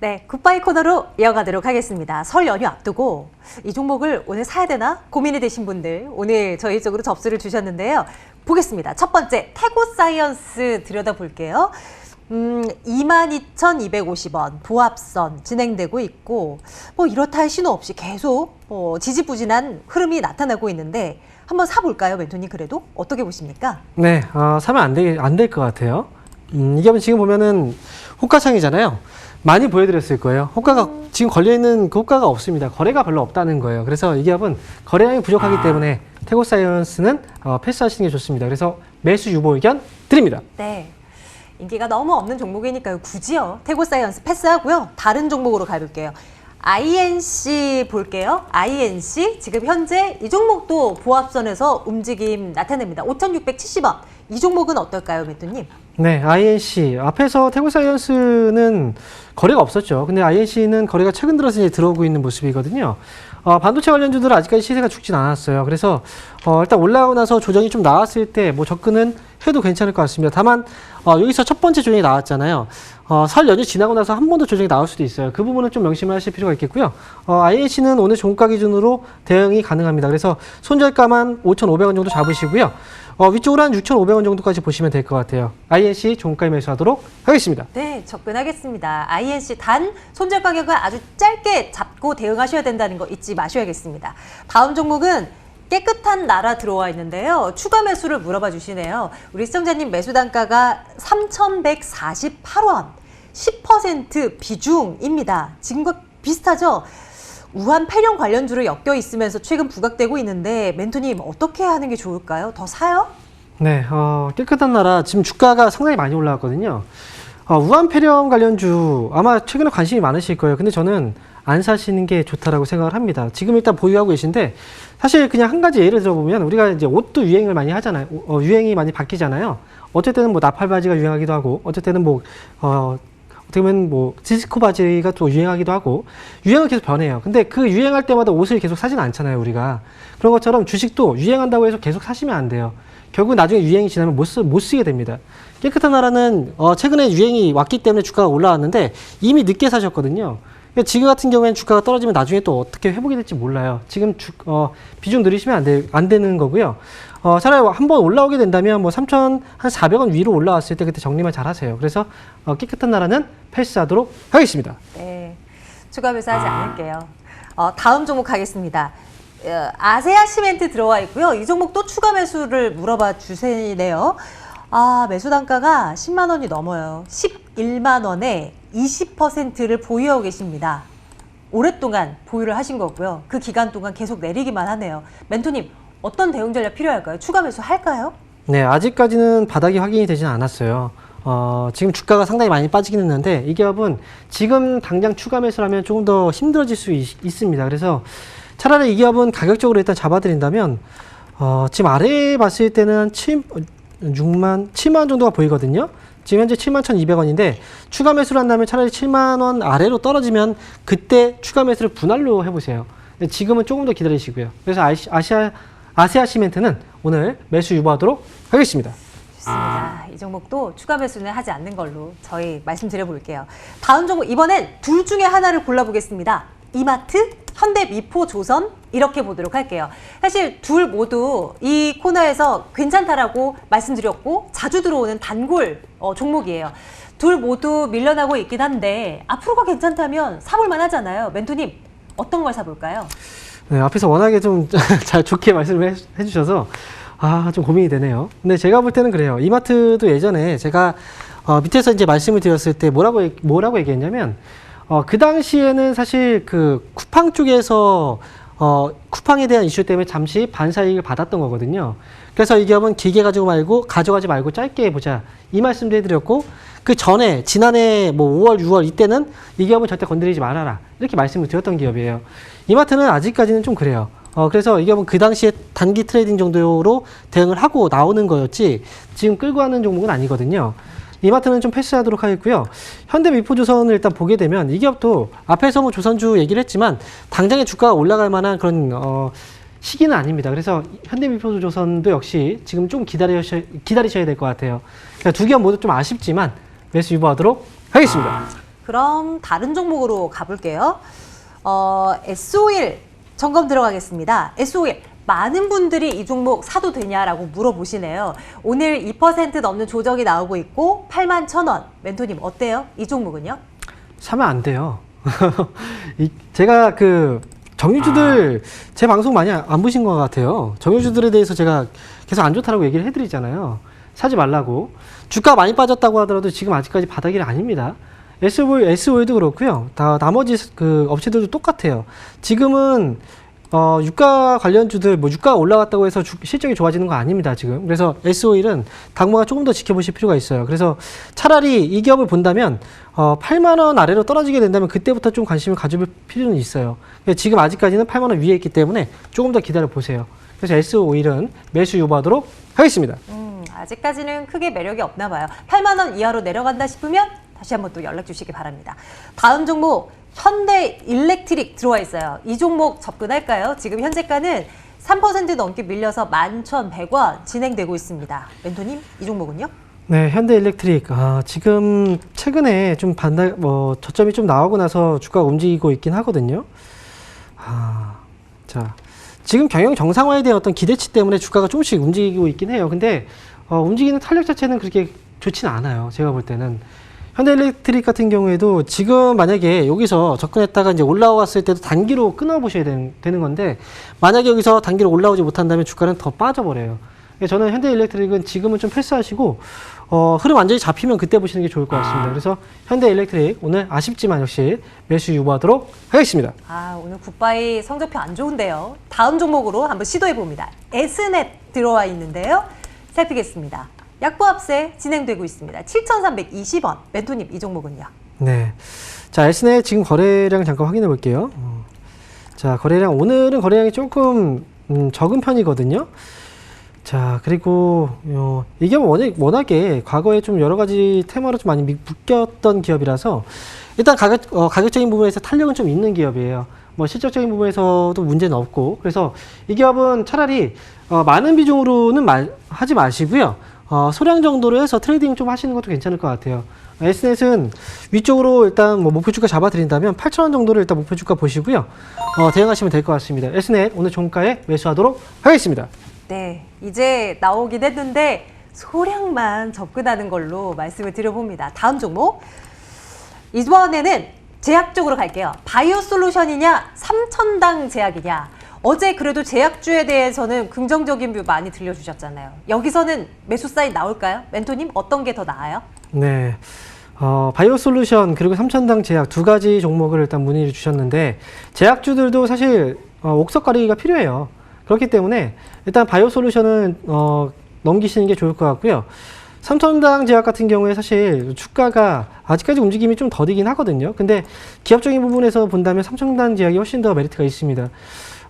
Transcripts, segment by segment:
네, 굿바이 코너로 이어가도록 하겠습니다. 설 연휴 앞두고 이 종목을 오늘 사야 되나 고민이 되신 분들 오늘 저희 쪽으로 접수를 주셨는데요. 보겠습니다. 첫 번째 태고 사이언스 들여다볼게요. 음, 22,250원 보합선 진행되고 있고 뭐 이렇다 할 신호 없이 계속 뭐 지지부진한 흐름이 나타나고 있는데 한번 사볼까요, 멘토님 그래도 어떻게 보십니까? 네, 어, 사면 안 될, 안 될 것 같아요. 음, 이게 지금 보면은 호가창이잖아요. 많이 보여드렸을 거예요. 호가가, 지금 걸려있는 그 호가가 없습니다. 거래가 별로 없다는 거예요. 그래서 이 기업은 거래량이 부족하기 때문에 태고 사이언스는 어, 패스하시는 게 좋습니다. 그래서 매수 유보 의견 드립니다. 네. 인기가 너무 없는 종목이니까요. 굳이요. 태고 사이언스 패스하고요. 다른 종목으로 가볼게요. INC 볼게요. INC 지금 현재 이 종목도 보합선에서 움직임 나타냅니다. 5,670원. 이 종목은 어떨까요, 매도님? 네, INC. 앞에서 태고 사이언스는 거래가 없었죠. 근데 INC는 거래가 최근 들어서 이제 들어오고 있는 모습이거든요. 어, 반도체 관련주들은 아직까지 시세가 죽진 않았어요. 그래서 어, 일단 올라오고 나서 조정이 좀 나왔을 때 뭐 접근은 해도 괜찮을 것 같습니다. 다만 어, 여기서 첫 번째 조정이 나왔잖아요. 어, 설 연휴 지나고 나서 한 번 더 조정이 나올 수도 있어요. 그 부분은 좀 명심을 하실 필요가 있겠고요. 어, INC는 오늘 종가 기준으로 대응이 가능합니다. 그래서 손절가만 5,500원 정도 잡으시고요. 어, 위쪽으로 한 6,500원 정도까지 보시면 될 것 같아요. INC 종가에 매수하도록 하겠습니다. 네, 접근하겠습니다. INC 단 손절 가격을 아주 짧게 잡고 대응하셔야 된다는 거 잊지 마셔야겠습니다. 다음 종목은 깨끗한 나라 들어와 있는데요. 추가 매수를 물어봐 주시네요. 우리 시청자님 매수 단가가 3,148원, 10% 비중입니다. 지금과 비슷하죠? 우한 폐렴 관련주로 엮여 있으면서 최근 부각되고 있는데 멘토님 어떻게 하는 게 좋을까요? 더 사요? 네, 어, 깨끗한 나라 지금 주가가 상당히 많이 올라왔거든요. 어, 우한 폐렴 관련주 아마 최근에 관심이 많으실 거예요. 근데 저는 안 사시는 게 좋다라고 생각을 합니다. 지금 일단 보유하고 계신데 사실 그냥 한 가지 예를 들어보면 우리가 이제 옷도 유행을 많이 하잖아요. 어, 유행이 많이 바뀌잖아요. 때는 뭐 나팔 바지가 유행하기도 하고 때는 뭐 어, 어떻게 보면 뭐 디스코 바지가 또 유행하기도 하고 유행은 계속 변해요. 근데 그 유행할 때마다 옷을 계속 사진 않잖아요, 우리가. 그런 것처럼 주식도 유행한다고 해서 계속 사시면 안 돼요. 결국 나중에 유행이 지나면 못, 쓰, 못 쓰게 됩니다. 깨끗한 나라는 어, 최근에 유행이 왔기 때문에 주가가 올라왔는데 이미 늦게 사셨거든요. 그러니까 지금 같은 경우에는 주가가 떨어지면 나중에 또 어떻게 회복이 될지 몰라요. 지금 주, 어, 비중 늘리시면 안, 돼, 안 되는 거고요. 어, 차라리 한번 올라오게 된다면 뭐 3천 한 400원 위로 올라왔을 때 그때 정리만 잘 하세요. 그래서 어, 깨끗한 나라는 패스하도록 하겠습니다. 네, 추가 매수하지 않을게요. 어, 다음 종목 가겠습니다. 어, 아세아 시멘트 들어와 있고요. 이 종목도 추가 매수를 물어봐 주세요. 아, 매수 단가가 10만 원이 넘어요. 11만 원에 20%를 보유하고 계십니다. 오랫동안 보유를 하신 거고요. 그 기간 동안 계속 내리기만 하네요. 멘토님, 어떤 대응 전략 필요할까요? 추가 매수 할까요? 네, 아직까지는 바닥이 확인이 되지는 않았어요. 어, 지금 주가가 상당히 많이 빠지긴 했는데 이 기업은 지금 당장 추가 매수하면 조금 더 힘들어질 수 있, 있습니다. 그래서 차라리 이 기업은 가격적으로 일단 잡아드린다면 어, 지금 아래에 봤을 때는 7, 6만, 7만 원 정도가 보이거든요. 지금 현재 7만 1,200원인데 추가 매수를 한다면 차라리 7만 원 아래로 떨어지면 그때 추가 매수를 분할로 해보세요. 지금은 조금 더 기다리시고요. 그래서 아시, 아시아 아세아 시멘트는 오늘 매수 유보하도록 하겠습니다. 좋습니다. 이 종목도 추가 매수는 하지 않는 걸로 저희 말씀드려 볼게요. 다음 종목 이번엔 둘 중에 하나를 골라보겠습니다. 이마트, 현대 미포 조선 이렇게 보도록 할게요. 사실 둘 모두 이 코너에서 괜찮다라고 말씀드렸고 자주 들어오는 단골 어, 종목이에요. 둘 모두 밀려나고 있긴 한데 앞으로가 괜찮다면 사볼만 하잖아요. 멘토님 어떤 걸 사볼까요? 네, 앞에서 워낙에 좀 잘 좋게 말씀을 해, 해주셔서 아, 좀 고민이 되네요. 근데 제가 볼 때는 그래요. 이마트도 예전에 제가 어, 밑에서 이제 말씀을 드렸을 때 뭐라고, 뭐라고 얘기했냐면 어, 그 당시에는 사실 그 쿠팡 쪽에서 어, 쿠팡에 대한 이슈 때문에 잠시 반사이익을 받았던 거거든요. 그래서 이 기업은 길게 가지고 말고 가져가지 말고 짧게 해보자 이 말씀도 해드렸고 그 전에 지난해 뭐 5월, 6월 이때는 이 기업은 절대 건드리지 말아라 이렇게 말씀을 드렸던 기업이에요. 이마트는 아직까지는 좀 그래요. 어, 그래서 이 기업은 그 당시에 단기 트레이딩 정도로 대응을 하고 나오는 거였지 지금 끌고 가는 종목은 아니거든요. 이 마트는 좀 패스하도록 하겠고요. 현대 미포조선을 일단 보게 되면 이 기업도 앞에서 뭐 조선주 얘기를 했지만 당장에 주가가 올라갈 만한 그런 어, 시기는 아닙니다. 그래서 현대미포조선도 역시 지금 좀 기다리셔, 기다리셔야 될 것 같아요. 그러니까 두 기업 모두 좀 아쉽지만 매수 유보하도록 하겠습니다. 그럼 다른 종목으로 가볼게요. 어, S51 점검 들어가겠습니다. S51 많은 분들이 이 종목 사도 되냐라고 물어보시네요. 오늘 2% 넘는 조정이 나오고 있고 8만 1,000원. 멘토님 어때요? 이 종목은요? 사면 안 돼요. 이, 제가 그 정유주들 제 방송 많이 안 보신 것 같아요. 정유주들에 대해서 제가 계속 안 좋다라고 얘기를 해드리잖아요. 사지 말라고. 주가 많이 빠졌다고 하더라도 지금 아직까지 바닥이 아닙니다. SO, SO에도 그렇고요. 다 나머지 그 업체들도 똑같아요. 지금은 어, 유가 관련주들, 뭐, 유가가 올라갔다고 해서 주- 실적이 좋아지는 거 아닙니다, 지금. 그래서 S51은 당분간 조금 더 지켜보실 필요가 있어요. 그래서 차라리 이 기업을 본다면, 어, 8만 원 아래로 떨어지게 된다면 그때부터 좀 관심을 가져볼 필요는 있어요. 지금 아직까지는 8만 원 위에 있기 때문에 조금 더 기다려 보세요. 그래서 S51은 매수 유보하도록 하겠습니다. 음, 아직까지는 크게 매력이 없나 봐요. 8만 원 이하로 내려간다 싶으면 다시 한번 또 연락 주시기 바랍니다. 다음 종목 현대 일렉트릭 들어와 있어요. 이 종목 접근할까요? 지금 현재가는 3% 넘게 밀려서 11,100원 진행되고 있습니다. 멘토님, 이 종목은요? 네, 현대 일렉트릭. 아, 지금 최근에 좀 반달, 뭐, 저점이 좀 나오고 나서 주가가 움직이고 있긴 하거든요. 아, 자. 지금 경영 정상화에 대한 어떤 기대치 때문에 주가가 조금씩 움직이고 있긴 해요. 근데, 어, 움직이는 탄력 자체는 그렇게 좋지는 않아요. 제가 볼 때는. 현대일렉트릭 같은 경우에도 지금 만약에 여기서 접근했다가 이제 올라왔을 때도 단기로 끊어보셔야 되는, 되는 건데, 만약에 여기서 단기로 올라오지 못한다면 주가는 더 빠져버려요. 그래서 저는 현대일렉트릭은 지금은 좀 패스하시고 어, 흐름 완전히 잡히면 그때 보시는 게 좋을 것 같습니다. 그래서 현대일렉트릭 오늘 아쉽지만 역시 매수 유보하도록 하겠습니다. 아, 오늘 굿바이 성적표 안 좋은데요. 다음 종목으로 한번 시도해 봅니다. S넷 들어와 있는데요. 살피겠습니다. 약보합세 진행되고 있습니다. 7,320원. 멘토님, 이 종목은요? 네. 자, Snet 지금 거래량 잠깐 확인해 볼게요. 어. 자, 거래량 오늘은 거래량이 조금 음, 적은 편이거든요. 자, 그리고 어, 이게 워낙, 워낙에 과거에 좀 여러 가지 테마로 좀 많이 미- 묶였던 기업이라서 일단 가격, 어, 가격적인 부분에서 탄력은 좀 있는 기업이에요. 뭐 실적적인 부분에서도 문제는 없고 그래서 이 기업은 차라리 어, 많은 비중으로는 말, 하지 마시고요. 어, 소량 정도로 해서 트레이딩 좀 하시는 것도 괜찮을 것 같아요. S넷은 위쪽으로 일단 뭐 목표 주가 잡아드린다면 8,000원 정도를 일단 목표 주가 보시고요. 어, 대응하시면 될 것 같습니다. S넷 오늘 종가에 매수하도록 하겠습니다. 네, 이제 나오긴 했는데 소량만 접근하는 걸로 말씀을 드려봅니다. 다음 종목. 이번에는 제약 쪽으로 갈게요. 바이오 솔루션이냐, 삼천당 제약이냐. 어제 그래도 제약주에 대해서는 긍정적인 뷰 많이 들려주셨잖아요. 여기서는 매수 사인 나올까요? 멘토님, 어떤 게 더 나아요? 네. 어, 바이오 솔루션 그리고 삼천당 제약 두 가지 종목을 일단 문의를 주셨는데 제약주들도 사실 어, 옥석 가리기가 필요해요. 그렇기 때문에 일단 바이오 솔루션은 어, 넘기시는 게 좋을 것 같고요. 삼천당 제약 같은 경우에 사실 주가가 아직까지 움직임이 좀 더디긴 하거든요. 근데 기업적인 부분에서 본다면 삼천당 제약이 훨씬 더 메리트가 있습니다.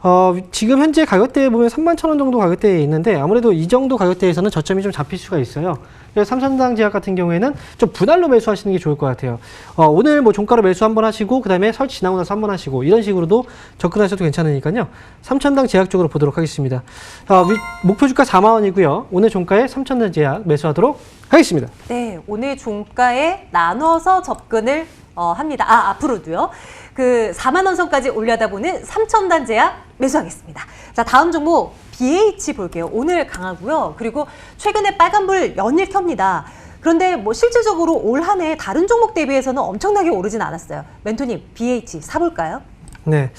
어, 지금 현재 가격대에 보면 3만 천 원 정도 가격대에 있는데 아무래도 이 정도 가격대에서는 저점이 좀 잡힐 수가 있어요. 그래서 삼천당 제약 같은 경우에는 좀 분할로 매수하시는 게 좋을 것 같아요. 어, 오늘 뭐 종가로 매수 한번 하시고 그다음에 설 지나고 나서 한번 하시고 이런 식으로도 접근하셔도 괜찮으니까요. 삼천당 제약 쪽으로 보도록 하겠습니다. 어, 위- 목표 주가 4만 원이고요. 오늘 종가에 삼천당 제약 매수하도록 하겠습니다. 네, 오늘 종가에 나눠서 접근을 어, 합니다. 아, 앞으로도요. 그 4만 원 선까지 올려다 보는 3천 단제약 매수하겠습니다. 자, 다음 종목 BH 볼게요. 오늘 강하고요. 그리고 최근에 빨간불 연일 켭니다. 그런데 뭐 실질적으로 올 한 해 다른 종목 대비해서는 엄청나게 오르진 않았어요. 멘토님, BH 사볼까요? 네.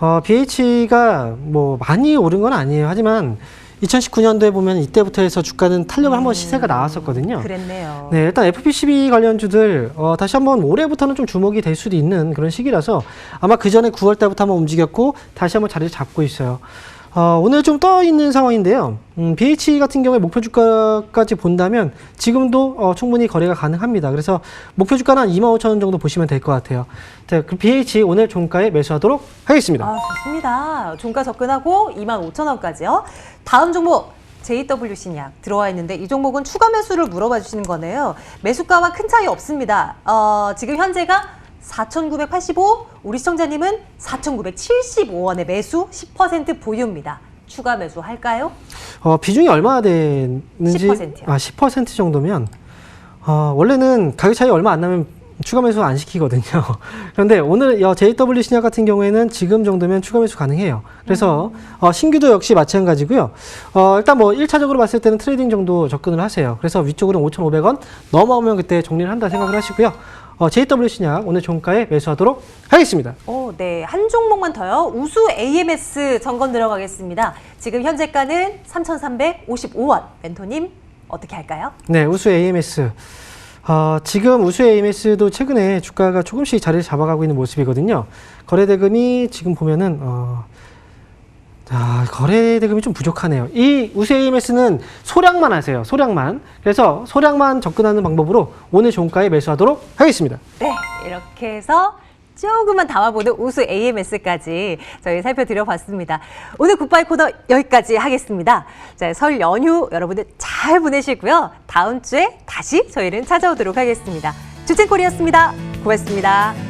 어, BH가 뭐 많이 오른 건 아니에요. 하지만 2019년도에 보면 이때부터 해서 주가는 탄력을 한번 시세가 나왔었거든요. 그랬네요. 네, 일단 FPCB 관련주들 어, 다시 한번 올해부터는 좀 주목이 될 수도 있는 그런 시기라서 아마 그 전에 9월 달부터 한번 움직였고 다시 한번 자리를 잡고 있어요. 어, 오늘 좀 떠 있는 상황인데요. 음, BH 같은 경우에 목표 주가까지 본다면 지금도 어, 충분히 거래가 가능합니다. 그래서 목표 주가는 한 25,000원 정도 보시면 될 것 같아요. 자, 그 BH 오늘 종가에 매수하도록 하겠습니다. 아, 좋습니다. 종가 접근하고 25,000원까지요. 다음 종목 JWC약 들어와 있는데 이 종목은 추가 매수를 물어봐 주시는 거네요. 매수가와 큰 차이 없습니다. 어, 지금 현재가 4,985, 우리 시청자님은 4,975원의 매수 10% 보유입니다. 추가 매수 할까요? 어, 비중이 얼마나 되는지 10%요. 아, 10% 정도면 어, 원래는 가격 차이 얼마 안 나면 추가 매수 안 시키거든요. 그런데 오늘 어, JW 신약 같은 경우에는 지금 정도면 추가 매수 가능해요. 그래서 어, 신규도 역시 마찬가지고요. 어, 일단 뭐 1차적으로 봤을 때는 트레이딩 정도 접근을 하세요. 그래서 위쪽으로 5,500원 넘어오면 그때 정리를 한다 생각을 하시고요. 어, JW 신약 오늘 종가에 매수하도록 하겠습니다. 오, 네. 한 종목만 더요. 우수 AMS 점검 들어가겠습니다. 지금 현재가는 3,355원. 멘토님, 어떻게 할까요? 네, 우수 AMS. 어, 지금 우수 AMS도 최근에 주가가 조금씩 자리를 잡아가고 있는 모습이거든요. 거래 대금이 지금 보면은 어, 자, 거래 대금이 좀 부족하네요. 이 우수 AMS는 소량만 하세요. 소량만. 그래서 소량만 접근하는 방법으로 오늘 종가에 매수하도록 하겠습니다. 네. 이렇게 해서 조금만 담아보는 우수 AMS까지 저희 살펴드려봤습니다. 오늘 굿바이 코너 여기까지 하겠습니다. 자, 설 연휴 여러분들 잘 보내시고요. 다음 주에 다시 저희는 찾아오도록 하겠습니다. 주첸콜이었습니다. 고맙습니다.